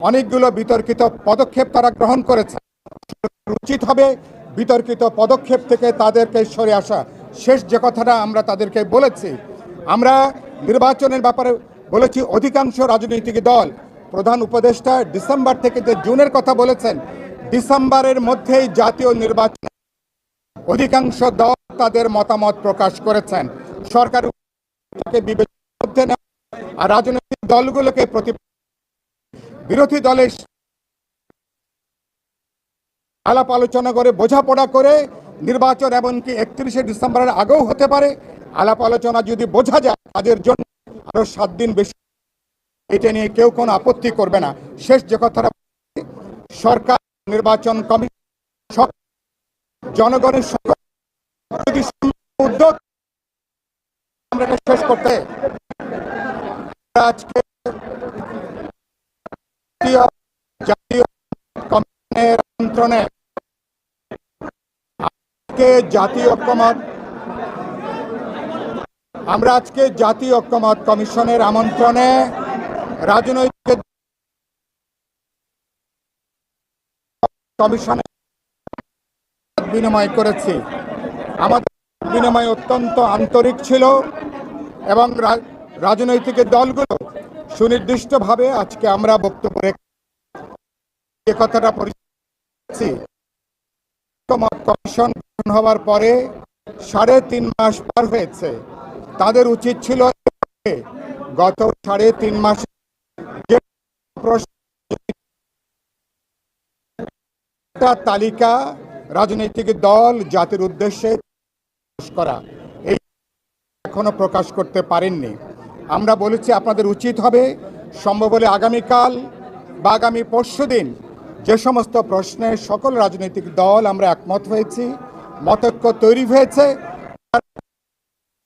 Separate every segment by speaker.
Speaker 1: অনেকগুলো বিতর্কিত পদক্ষেপ তারা গ্রহণ করেছে। উচিত হবে বিতর্কিত পদক্ষেপ থেকে তাদেরকে সরে আসা। শেষ যে কথাটা আমরা তাদেরকে বলেছি, আমরা নির্বাচনের ব্যাপারে বলেছি অধিকাংশ রাজনৈতিক দল। প্রধান উপদেষ্টা ডিসেম্বর থেকে যে জুনের কথা বলেছেন, ডিসেম্বরের মধ্যেই জাতীয় নির্বাচন। অধিকাংশ দল তাদের মতামত প্রকাশ করেছেন। সরকার নেওয়া আর রাজনৈতিক দলগুলোকে প্রতি বিরোধী দলের আলাপ আলোচনা করে, বোঝাপড়া করে নির্বাচন এমনকি একত্রিশে ডিসেম্বরের আগেও হতে পারে। আলাপ আলোচনা যদি বোঝা যায় তাদের জন্য আরও সাত দিন বেশি। এটা নিয়ে কেউ কোনো আপত্তি করবে না। শেষ যে কথাটা সরকার, নির্বাচন কমিশন জনগণের যদি উদ্যোগ আমরা শেষ করতে আজকে জাতীয় জাতীয় আমরা আজকে জাতীয় ঐক্যমত কমিশনের আমন্ত্রণে রাজনৈতিক বিনিময় করেছি। আমাদের বিনিময় অত্যন্ত আন্তরিক ছিল এবং রাজনৈতিক দলগুলো সুনির্দিষ্টভাবে আজকে আমরা বক্তব্য রেখে এ কথাটা পরিষ্কার ঐক্যমত কমিশন গঠন হওয়ার পরে সাড়ে তিন মাস পার হয়েছে। তাদের উচিত ছিল গত সাড়ে তিন মাস যে তালিকা রাজনৈতিক দল জাতির উদ্দেশ্যে করা, এই এখনও প্রকাশ করতে পারেননি। আমরা বলেছি আপনাদের উচিত হবে সম্ভব হলে আগামীকাল বা আগামী পরশু দিন যে সমস্ত প্রশ্নে সকল রাজনৈতিক দল আমরা একমত হয়েছি, মতৈক্য তৈরি হয়েছে।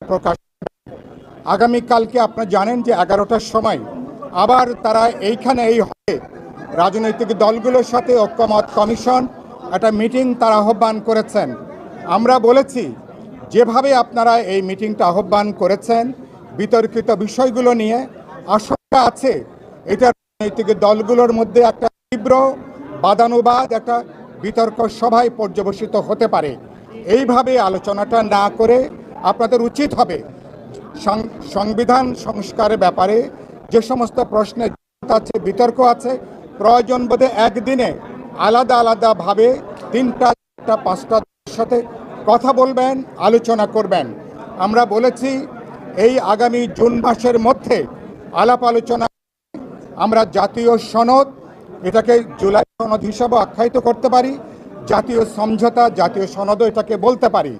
Speaker 1: প্রকাশ। আগামীকালকে আপনারা জানেন যে এগারোটার সময় আবার তারা এইখানে এই হলে রাজনৈতিক দলগুলোর সাথে ঐক্যমত কমিশন একটা মিটিং তারা আহ্বান করেছেন। আমরা বলেছি, যেভাবে আপনারা এই মিটিংটা আহ্বান করেছেন, বিতর্কিত বিষয়গুলো নিয়ে, আশঙ্কা আছে, এটা রাজনৈতিক দলগুলোর মধ্যে একটা তীব্র বাদানুবাদ একটা বিতর্ক সভায় পর্যবসিত হতে পারে। এইভাবে আলোচনাটা না করে আপনাদের উচিত হবে সংবিধান সংস্কারের ব্যাপারে যে সমস্ত প্রশ্নে আছে, বিতর্ক আছে, প্রয়োজন বোধে একদিনে আলাদা আলাদাভাবে তিনটা, চারটা, পাঁচটা সাথে কথা বলবেন, আলোচনা করবেন। আমরা বলেছি, এই আগামী জুন মাসের মধ্যে আলাপ আলোচনা, আমরা জাতীয় সনদ, এটাকে জুলাই সনদ হিসাবে আখ্যায়িত করতে পারি, জাতীয় সমঝোতা, জাতীয় সনদও এটাকে বলতে পারি।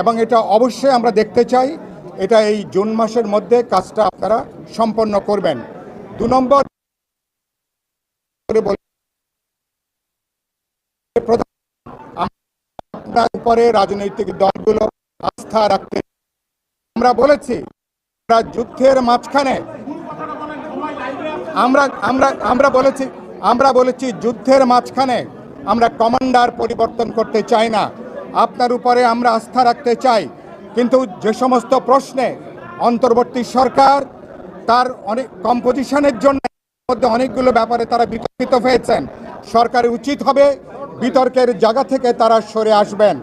Speaker 1: এবং এটা অবশ্যই আমরা দেখতে চাই, এটা এই জুন মাসের মধ্যে কাজটা আপনারা সম্পন্ন করবেন। দু নম্বর আপনার উপরে রাজনৈতিক দলগুলো আস্থা রাখতে। আমরা বলেছি যুদ্ধের মাঝখানে, আমরা আমরা আমরা বলেছি আমরা বলেছি যুদ্ধের মাঝখানে আমরা কমান্ডার পরিবর্তন করতে চাই না। আপনার উপরে আমরা আস্থা রাখতে চাই। কিন্তু যে সমস্ত প্রশ্নে অন্তর্বর্তী সরকার তার অনেক কম্পোজিশনের জন্য মধ্যে অনেকগুলো ব্যাপারে তারা বিতর্কিত হয়েছেন। সরকারের উচিত হবে বিতর্কের জায়গা থেকে তারা সরে আসবেন।